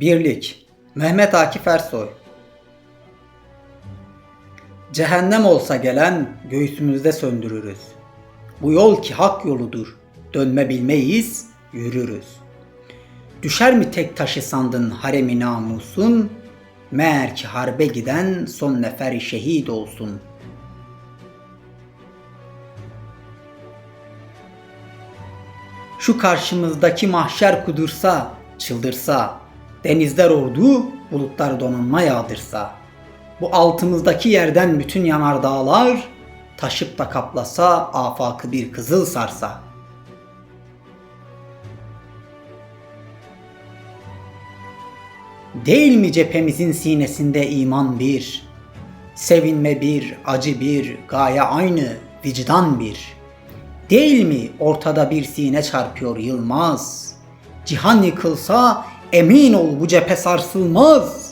Birlik Mehmet Akif Ersoy Cehennem olsa gelen göğsümüzde söndürürüz. Bu yol ki hak yoludur. Dönme bilmeyiz, yürürüz. Düşer mi tek taşı sandın haremi namusun? Meğer ki harbe giden son neferi şehit olsun. Şu karşımızdaki mahşer kudursa, çıldırsa, denizler ordu, bulutlar donanma yağdırsa, bu altımızdaki yerden bütün yanardağlar, taşıp da kaplasa, afakı bir kızıl sarsa. Değil mi cephemizin sinesinde iman bir, sevinme bir, acı bir, gaye aynı, vicdan bir. Değil mi ortada bir sine çarpıyor yılmaz, cihan yıkılsa emin ol bu cephe sarsılmaz.